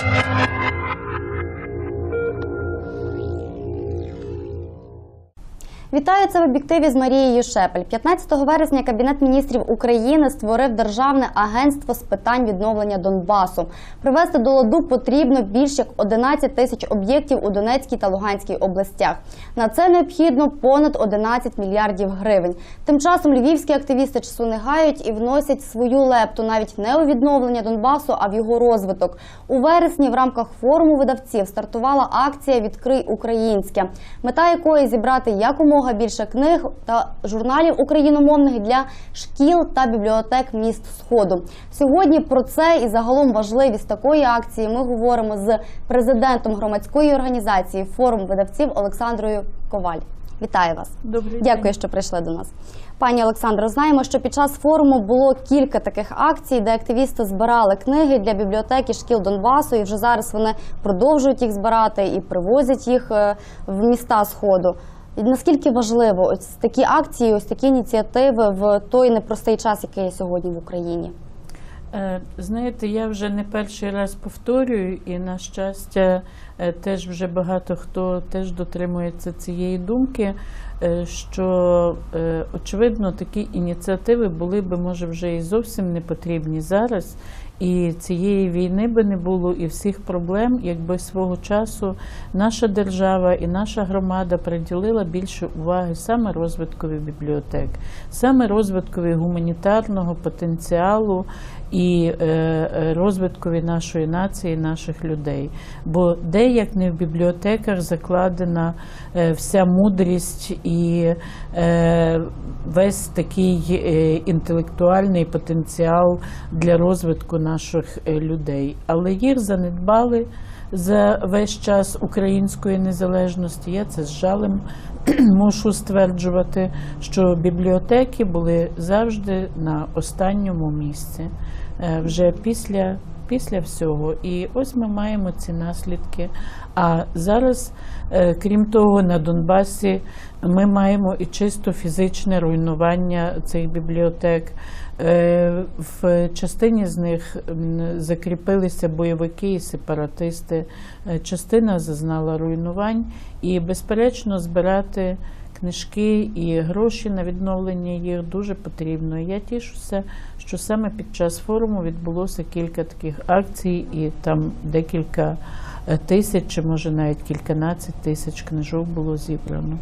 Thank you. Вітаю це в об'єктиві з Марією Шепель. 15 вересня Кабінет міністрів України створив державне агентство з питань відновлення Донбасу. Привести до ладу потрібно більш як 11 тисяч об'єктів у Донецькій та Луганській областях. На це необхідно понад 11 мільярдів гривень. Тим часом львівські активісти часу не гають і вносять свою лепту навіть не у відновлення Донбасу, а в його розвиток. У вересні в рамках форуму видавців стартувала акція Відкрий українське, мета якої зібрати якомога більше книг та журналів україномовних для шкіл та бібліотек міст Сходу. Сьогодні про це і загалом важливість такої акції ми говоримо з президентом громадської організації форум видавців Олександрою Коваль. Вітаю вас. Добрий Дякую, що прийшли до нас. Пані Олександро, знаємо, що під час форуму було кілька таких акцій, де активісти збирали книги для бібліотеки шкіл Донбасу, і вже зараз вони продовжують їх збирати і привозять їх е, в міста Сходу. Наскільки важливо ось такі акції, ось такі ініціативи в той непростий час, який є сьогодні в Україні? Е, Знаєте, я вже не перший раз повторюю, і на щастя, е, теж вже багато хто теж дотримується цієї думки, е, що очевидно такі ініціативи були би, може, вже і зовсім не потрібні зараз. І цієї війни би не було, і всіх проблем, якби свого часу наша держава і наша громада приділила більше уваги саме розвиткові бібліотек, саме розвиткові гуманітарного потенціалу і е, е, розвиткові нашої нації, наших людей. Бо де як не в бібліотеках закладена е, вся мудрість і весь такий інтелектуальний потенціал для розвитку наших людей. Але їх занедбали за весь час української незалежності. Я це з жалем мушу стверджувати, що бібліотеки були завжди на останньому місці вже після. Після всього, і ось ми маємо ці наслідки. А зараз, е, крім того, на Донбасі ми маємо і чисто фізичне руйнування цих бібліотек. Е, В частині з них закріпилися бойовики і сепаратисти. Е, Частина зазнала руйнувань, і, безперечно, збирати книжки і гроші на відновлення їх дуже потрібно. І Я тішуся, що саме під час форуму відбулося кілька таких акцій, і там декілька е, тисяч, чи може навіть кільканадцять тисяч книжок було зібрано.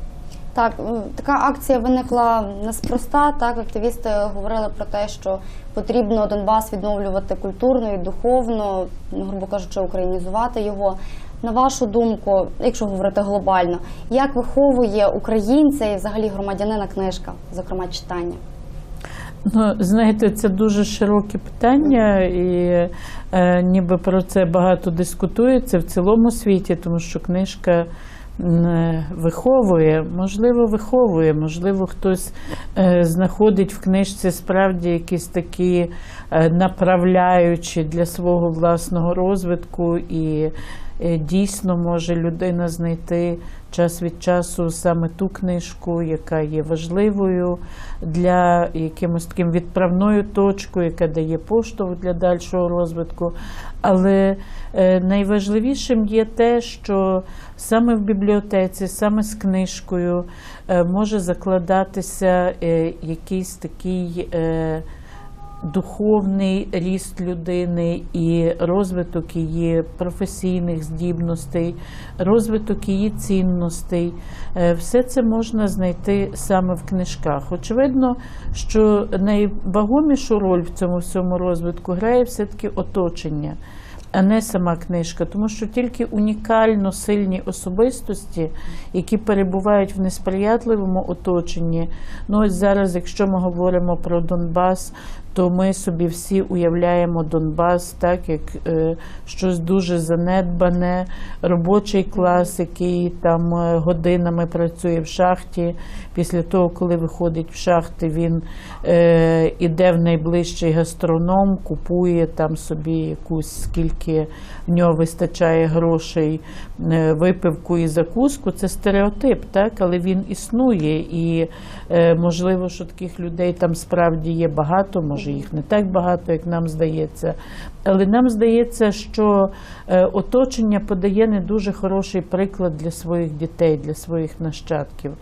Так, така акція виникла неспроста. Так, активісти говорили про те, що потрібно Донбас відновлювати культурно і духовно, ну, грубо кажучи, українізувати його. На вашу думку, якщо говорити глобально, як виховує українця і взагалі громадянина книжка, зокрема читання? Ну, знаєте, це дуже широке питання, і е, ніби про це багато дискутується в цілому світі, тому що книжка виховує, можливо, виховує, можливо, хтось е, знаходить в книжці справді якісь такі е, направляючі для свого власного розвитку і е, дійсно може людина знайти час від часу саме ту книжку, яка є важливою для якимось таким відправною точкою, яка дає поштовх для дальшого розвитку. Але е, найважливішим є те, що саме в бібліотеці, саме з книжкою е, може закладатися е, якийсь такий. Духовний ріст людини і розвиток її професійних здібностей, розвиток її цінностей. Е, Все це можна знайти саме в книжках. Очевидно, що найвагомішу роль в цьому всьому розвитку грає все-таки оточення. А не сама книжка, тому що тільки унікально сильні особистості, які перебувають в несприятливому оточенні. Ну ось зараз, якщо ми говоримо про Донбас, то ми собі всі уявляємо Донбас так, як е, щось дуже занедбане, робочий клас, який там е, годинами працює в шахті. Після того, коли виходить в шахти, він е, іде в найближчий гастроном, купує там собі якусь скільки в нього вистачає грошей, е, випивку і закуску. Це стереотип, так, але він існує. І е, можливо, що таких людей там справді є багато, може може їх не так багато, як нам здається. Але нам здається, що е, оточення подає не дуже хороший приклад для своїх дітей, для своїх нащадків.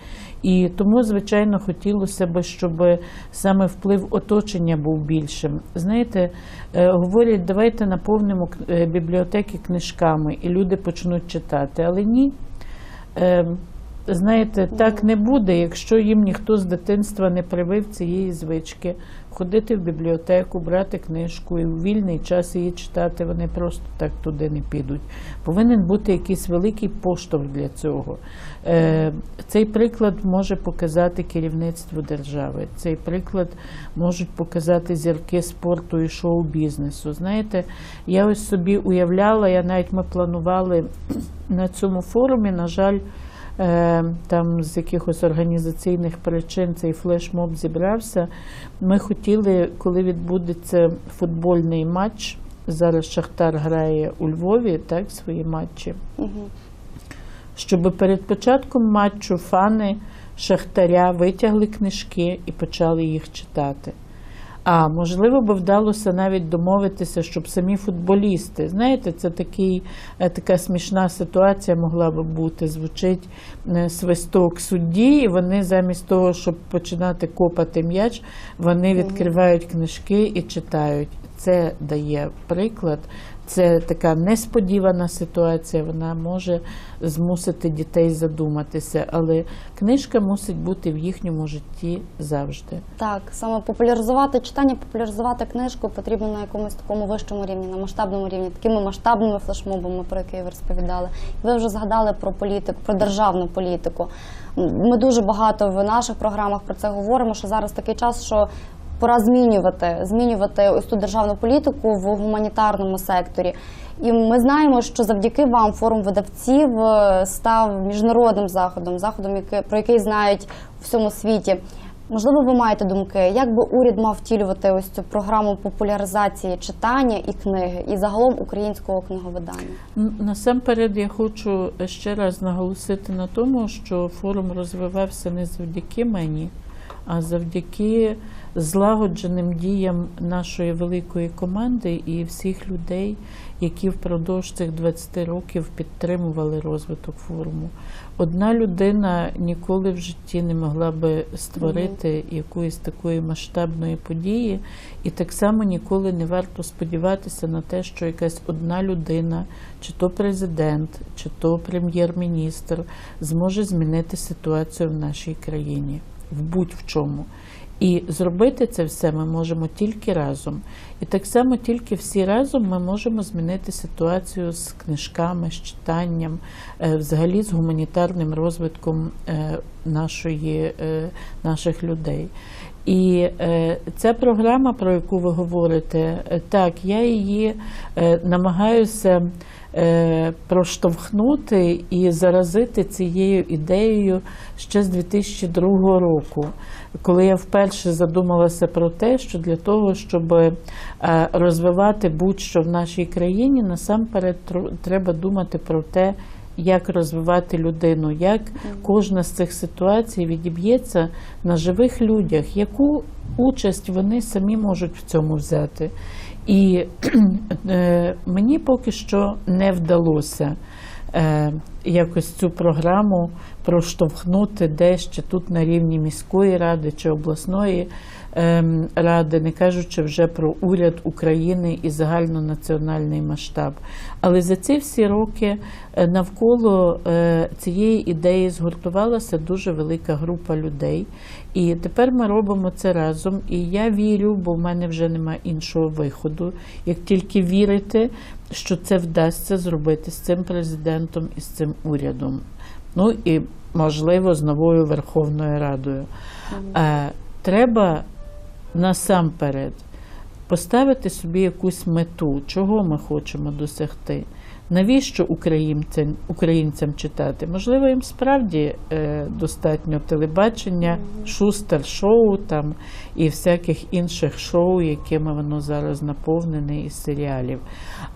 І тому, звичайно, хотілося б, щоб саме вплив оточення був більшим. Знаєте, е, говорять, давайте наповнимо е, бібліотеки книжками, і люди почнуть читати. Але ні. Знаєте, так не буде, якщо їм ніхто з дитинства не привив цієї звички ходити в бібліотеку, брати книжку і в вільний час її читати. Вони просто так туди не підуть. Повинен бути якийсь великий поштовх для цього. Е, Цей приклад може показати керівництво держави. Цей приклад можуть показати зірки спорту і шоу-бізнесу. Знаєте, я ось собі уявляла, я навіть ми планували на цьому форумі, на жаль. Е, Там з якихось організаційних причин цей флешмоб зібрався. Ми хотіли, коли відбудеться футбольний матч. Зараз Шахтар грає у Львові, так, свої матчі. Щоб перед початком матчу фани Шахтаря витягли книжки і почали їх читати. А можливо би вдалося навіть домовитися, щоб самі футболісти, знаєте, це такий, е, така смішна ситуація могла би бути. Звучить е, свисток судді, і вони замість того, щоб починати копати м'яч, вони відкривають книжки і читають. Це дає приклад. Це така несподівана ситуація. Вона може змусити дітей задуматися, але книжка мусить бути в їхньому житті завжди. Так, саме популяризувати читання, популяризувати книжку потрібно на якомусь такому вищому рівні, на масштабному рівні, такими масштабними флешмобами, про які ви розповідали. Ви вже згадали про політику, про державну політику. Ми дуже багато в наших програмах про це говоримо. Що зараз такий час, що пора змінювати, змінювати ось ту державну політику в гуманітарному секторі. І ми знаємо, що завдяки вам форум видавців е, став міжнародним заходом, заходом, про який знають у всьому світі. Можливо, ви маєте думки, як би уряд мав втілювати ось цю програму популяризації читання і книги, і загалом українського книговидання? Насамперед я хочу ще раз наголосити на тому, що форум розвивався не завдяки мені, а завдяки злагодженим діям нашої великої команди і всіх людей, які впродовж цих 20 років підтримували розвиток форуму. Одна людина ніколи в житті не могла би створити якоїсь такої масштабної події, і так само ніколи не варто сподіватися на те, що якась одна людина, чи то президент, чи то прем'єр-міністр, зможе змінити ситуацію в нашій країні в будь-в чому. І зробити це все ми можемо тільки разом. І так само тільки всі разом ми можемо змінити ситуацію з книжками, з читанням, е, взагалі з гуманітарним розвитком е, нашої, е, наших людей. І ця програма, про яку ви говорите, так, я її намагаюся проштовхнути і заразити цією ідеєю ще з 2002 року, коли я вперше задумалася про те, що для того, щоб е, розвивати будь-що в нашій країні, насамперед треба думати про те, як розвивати людину, як кожна з цих ситуацій відіб'ється на живих людях, яку участь вони самі можуть в цьому взяти. І е, мені поки що не вдалося е, якось цю програму проштовхнути дещо тут на рівні міської ради чи обласної ради, не кажучи вже про уряд України і загальнонаціональний масштаб. Але за ці всі роки е, навколо е, цієї ідеї згуртувалася дуже велика група людей. І тепер ми робимо це разом. І я вірю, бо в мене вже немає іншого виходу, як тільки вірити, що це вдасться зробити з цим президентом і з цим урядом. Ну і можливо з новою Верховною Радою. Е, треба насамперед поставити собі якусь мету, чого ми хочемо досягти. Навіщо українцям, українцям читати? Можливо, їм справді е, достатньо телебачення, шустер-шоу там і всяких інших шоу, якими воно зараз наповнене із серіалів.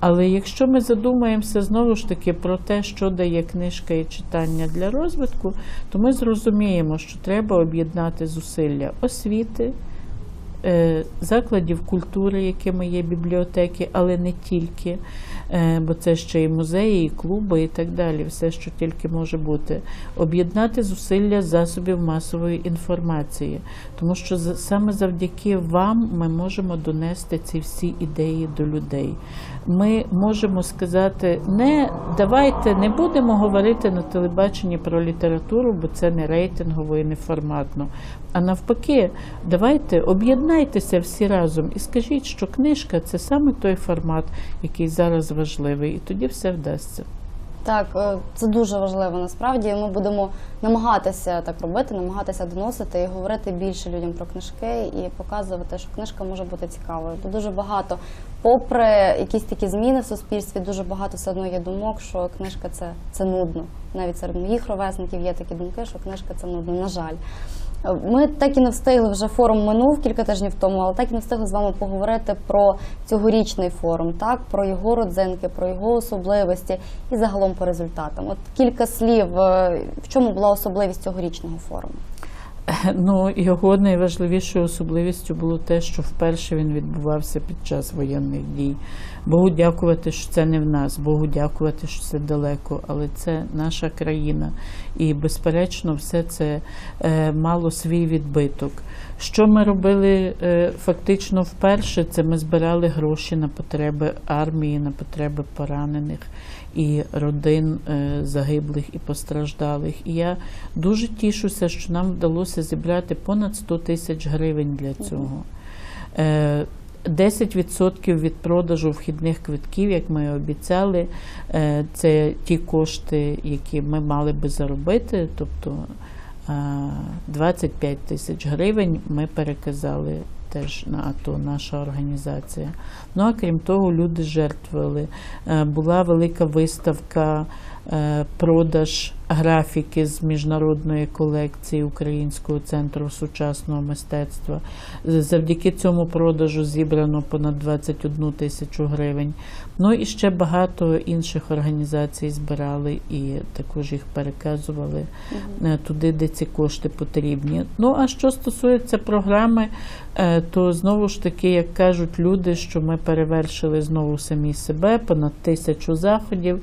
Але якщо ми задумаємося знову ж таки про те, що дає книжка і читання для розвитку, то ми зрозуміємо, що треба об'єднати зусилля освіти, закладів культури, якими є бібліотеки, але не тільки, е, бо це ще і музеї, і клуби, і так далі, все, що тільки може бути. Об'єднати зусилля засобів масової інформації, тому що саме завдяки вам ми можемо донести ці всі ідеї до людей. Ми можемо сказати, не давайте не будемо говорити на телебаченні про літературу, бо це не рейтингово і не форматно. А навпаки, давайте об'єднайтеся всі разом і скажіть, що книжка це саме той формат, який зараз важливий, і тоді все вдасться. Так, е, це дуже важливо насправді. Ми будемо намагатися так робити, намагатися доносити і говорити більше людям про книжки і показувати, що книжка може бути цікавою. Бо дуже багато, попри якісь такі зміни в суспільстві, дуже багато все одно є думок, що книжка це, це нудно. Навіть серед моїх ровесників є такі думки, що книжка це нудно. На жаль. Ми так і не встигли вже форум минув кілька тижнів тому, але так і не встигли з вами поговорити про цьогорічний форум, так про його родзинки, про його особливості і загалом по результатам. От кілька слів, е, в чому була особливість цьогорічного форуму? Ну, його найважливішою особливістю було те, що вперше він відбувався під час воєнних дій. Богу дякувати, що це не в нас, Богу дякувати, що це далеко, але це наша країна. І, безперечно, все це е, мало свій відбиток. Що ми робили е, фактично вперше, це ми збирали гроші на потреби армії, на потреби поранених і родин е, загиблих і постраждалих. І я дуже тішуся, що нам вдалося зібрати понад 100 тисяч гривень для цього. Е, 10% від продажу вхідних квитків, як ми обіцяли, е, це ті кошти, які ми мали би заробити. Тобто е, 25 тисяч гривень ми переказали теж на АТО, наша організація. Ну а крім того, люди жертвували. Е, Була велика виставка, продаж графіки з міжнародної колекції Українського центру сучасного мистецтва. Завдяки цьому продажу зібрано понад 21 тисячу гривень. Ну і ще багато інших організацій збирали і також їх переказували е, туди, де ці кошти потрібні. Ну а що стосується програми, е, то знову ж таки, як кажуть люди, що ми перевершили знову самі себе, понад тисячу заходів.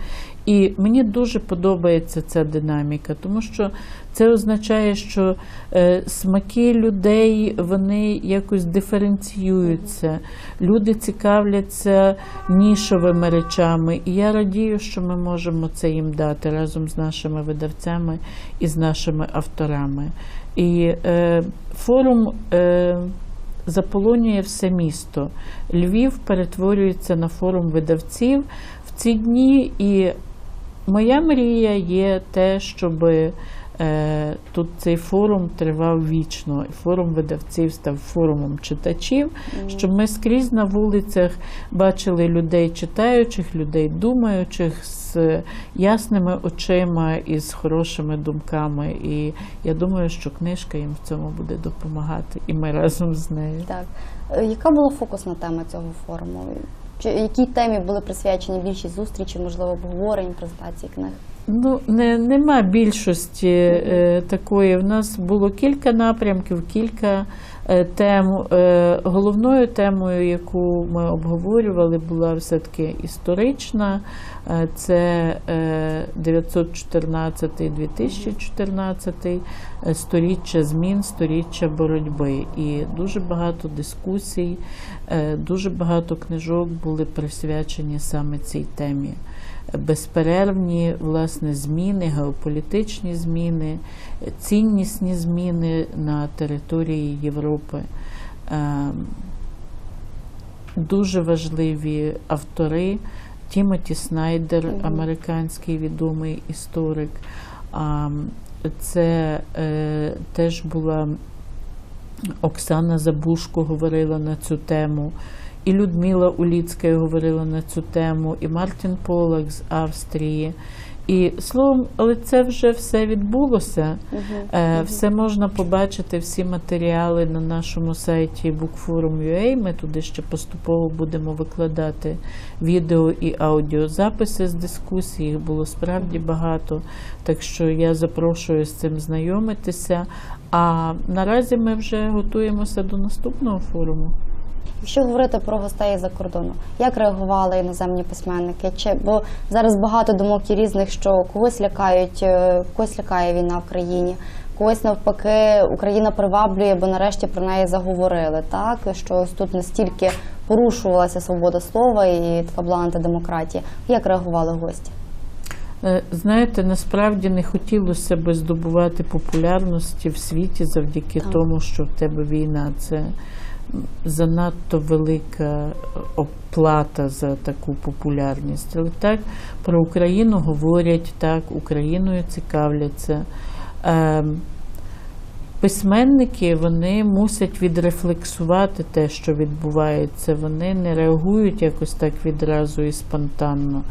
І мені дуже подобається ця динаміка, тому що це означає, що е, смаки людей вони якось диференціюються. Люди цікавляться нішовими речами. І я радію, що ми можемо це їм дати разом з нашими видавцями і з нашими авторами. І е, форум. Е, заполонює все місто. Львів перетворюється на форум видавців в ці дні, і моя мрія є те, щоб е, тут цей форум тривав вічно. І форум видавців став форумом читачів, щоб ми скрізь на вулицях бачили людей читаючих, людей думаючих з ясними очима і з хорошими думками. І я думаю, що книжка їм в цьому буде допомагати, і ми разом з нею. Так, Е, яка була фокусна тема цього форуму? Якій темі були присвячені більшість зустрічі, можливо, обговорень, презентації книг? Ну, не, нема більшості е, такої. В нас було кілька напрямків, кілька е, тем. Е, головною темою, яку ми обговорювали, була все-таки історична. Е, це е, 914-2014 е, сторіччя змін, сторіччя боротьби. І дуже багато дискусій, дуже багато книжок були присвячені саме цій темі безперервні власне зміни, геополітичні зміни, ціннісні зміни на території Європи. Ем, Дуже важливі автори. Тімоті Снайдер, американський відомий історик. Це е, теж була Оксана Забушко говорила на цю тему, і Людмила Уліцька говорила на цю тему, і Мартін Полак з Австрії, І словом, але це вже все відбулося. Мгм. Е, Все можна побачити, всі матеріали на нашому сайті bookforum.ua. Ми туди ще поступово будемо викладати відео і аудіозаписи з дискусій. Їх було справді багато. Так що я запрошую з цим знайомитися. А наразі ми вже готуємося до наступного форуму. Якщо говорити про гостей за кордону, як реагували іноземні письменники? Чи бо зараз багато думок і різних, що когось лякають, е, когось лякає війна в країні, когось навпаки Україна приваблює, бо нарешті про неї заговорили. Так що ось тут настільки порушувалася свобода слова і така була антидемократія. Як реагували гості? Е, Знаєте, насправді не хотілося би здобувати популярності в світі завдяки Так. тому, що в тебе війна. Це занадто велика оплата за таку популярність. Але так про Україну говорять, так, Україною цікавляться. Ем, Письменники вони мусять відрефлексувати те, що відбувається. Вони не реагують якось так відразу і спонтанно.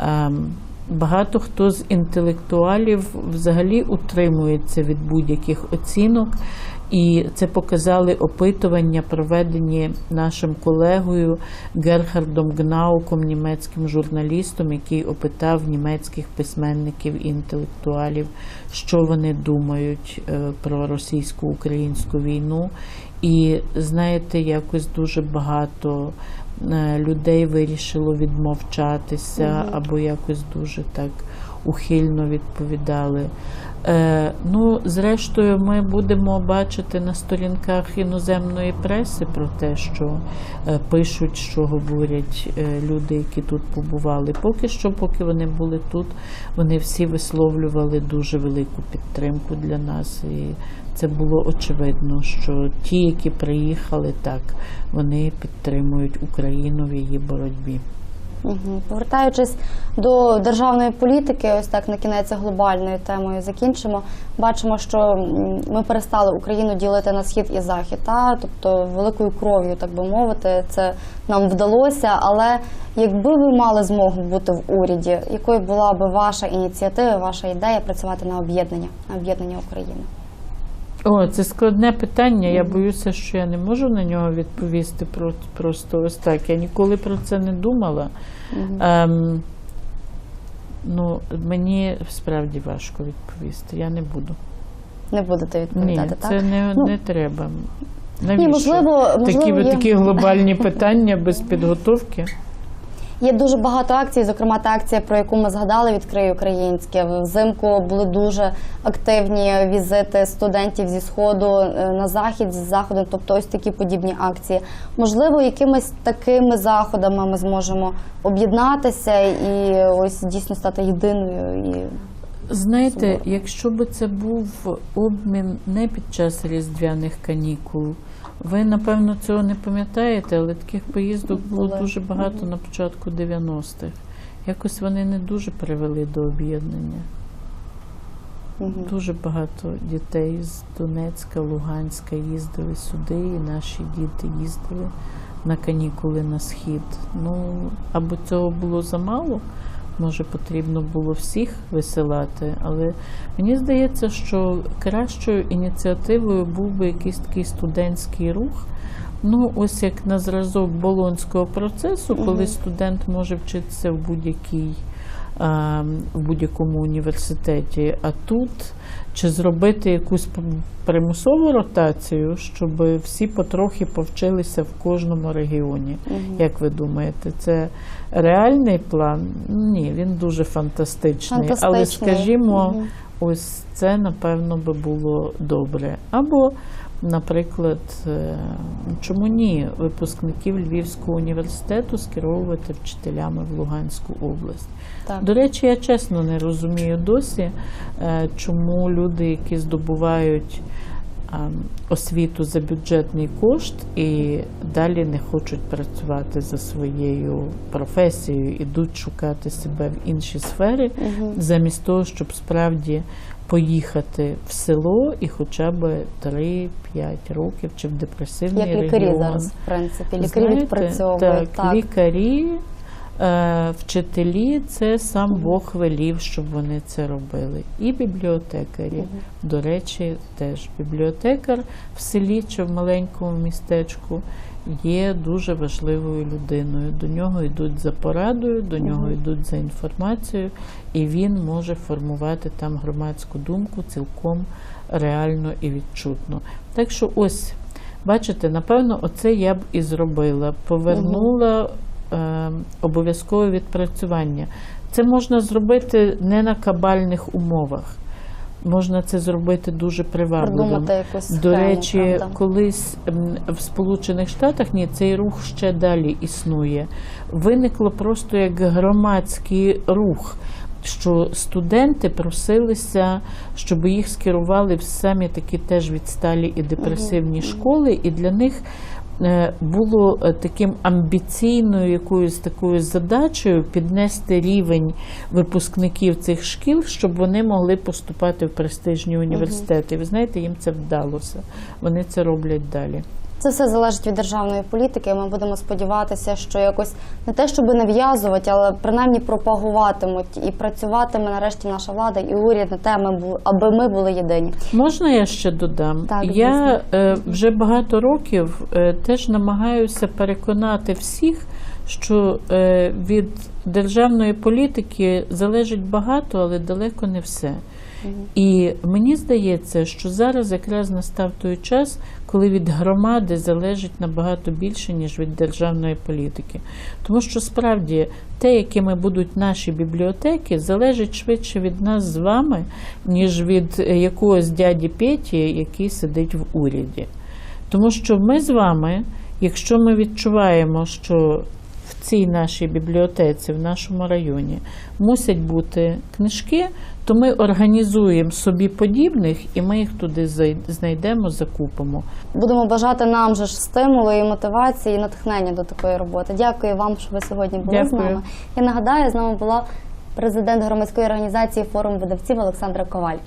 Ем, Багато хто з інтелектуалів взагалі утримується від будь-яких оцінок, і це показали опитування, проведені нашим колегою Герхардом Гнауком, німецьким журналістом, який опитав німецьких письменників і інтелектуалів, що вони думають е, про російсько-українську війну. І знаєте, якось дуже багато е, людей вирішило відмовчатися або якось дуже так ухильно відповідали. Е, ну, зрештою, ми будемо бачити на сторінках іноземної преси про те, що е, пишуть, що говорять е, люди, які тут побували. Поки що, поки вони були тут, вони всі висловлювали дуже велику підтримку для нас. І це було очевидно, що ті, які приїхали, так, вони підтримують Україну в її боротьбі. Повертаючись до державної політики, ось так на кінець глобальною темою закінчимо. Бачимо, що ми перестали Україну ділити на схід і захід, та тобто великою кров'ю, так би мовити, це нам вдалося. Але якби ви мали змогу бути в уряді, якою була би ваша ініціатива, ваша ідея працювати на об'єднання, на об'єднання України? О, це складне питання. Я боюся, що я не можу на нього відповісти про- просто ось так. Я ніколи про це не думала. Ем, ну, мені справді важко відповісти. Я не буду. Не будете відповідати, Ні, відповідати, це так? не, Ну, не треба. Навіщо? Ні, можливо, такі, є... такі глобальні питання без підготовки. Є дуже багато акцій, зокрема та акція, про яку ми згадали, відкриє українське. Взимку були дуже активні візити студентів зі сходу е, на захід, з заходу, тобто ось такі подібні акції. Можливо, якимись такими заходами ми зможемо об'єднатися і ось дійсно стати єдиною. І Знаєте, якщо би це був обмін не під час різдвяних канікул, ви напевно цього не пам'ятаєте, але таких поїздок було дуже багато на початку 90-х. Якось вони не дуже привели до об'єднання. Мгм. Дуже багато дітей з Донецька, Луганська їздили сюди, і наші діти їздили на канікули на схід. Ну, або цього було замало, може потрібно було всіх висилати, але мені здається, що кращою ініціативою був би якийсь такий студентський рух. Ну, ось як на зразок болонського процесу, коли студент може вчитися в будь-якій в будь-якому університеті. А тут чи зробити якусь примусову ротацію, щоб всі потрохи повчилися в кожному регіоні? Угу. Як ви думаєте, це реальний план? Ні, він дуже фантастичний. Але скажімо, угу. ось це напевно би було добре. Або, наприклад, е, чому ні, випускників Львівського університету скеровувати вчителями в Луганську область. Так. До речі, я чесно не розумію досі, е, чому люди, які здобувають освіту за бюджетний кошт і далі не хочуть працювати за своєю професією, ідуть шукати себе в інші сфери, Мгм. замість того, щоб справді поїхати в село і хоча б 3-5 років чи в депресивний Як лікарі регіон. зараз, в принципі, лікарі Знаєте, відпрацьовують. так, Так. лікарі, вчителі це сам Бог велів, щоб вони це робили. І бібліотекарі. До речі, теж бібліотекар в селі чи в маленькому містечку є дуже важливою людиною. До нього йдуть за порадою, до нього йдуть за інформацією, і він може формувати там громадську думку цілком реально і відчутно. Так що ось, бачите, напевно, оце я б і зробила. Повернула е, обов'язкове відпрацювання. Це можна зробити не на кабальних умовах. Можна це зробити дуже привабливо. До речі, правда. колись в Сполучених Штатах ні, цей рух ще далі існує. Виникло просто як громадський рух. Що студенти просилися, щоб їх скерували в самі такі теж відсталі і депресивні школи, і для них е, було е, таким амбіційною якоюсь такою задачею піднести рівень випускників цих шкіл, щоб вони могли поступати в престижні університети. Ви знаєте, їм це вдалося. Вони це роблять далі. Це все залежить від державної політики. Ми будемо сподіватися, що якось не те, щоб нав'язувати, але принаймні пропагуватимуть і працюватиме нарешті наша влада і уряд на теми, аби ми були єдині. Можна я ще додам? Так, я е, вже багато років е, теж намагаюся переконати всіх, що е, від державної політики залежить багато, але далеко не все. І мені здається, що зараз якраз настав той час, коли від громади залежить набагато більше, ніж від державної політики. Тому що справді те, якими будуть наші бібліотеки, залежить швидше від нас з вами, ніж від е, якогось дяді Петі, який сидить в уряді. Тому що ми з вами, якщо ми відчуваємо, що цій нашій бібліотеці, в нашому районі, мусять бути книжки, то ми організуємо собі подібних і ми їх туди знайдемо, закупимо. Будемо бажати нам же ж стимулу і мотивації, і натхнення до такої роботи. Дякую вам, що ви сьогодні були з нами. Я нагадаю, з нами була президент громадської організації форум видавців Олександра Коваль.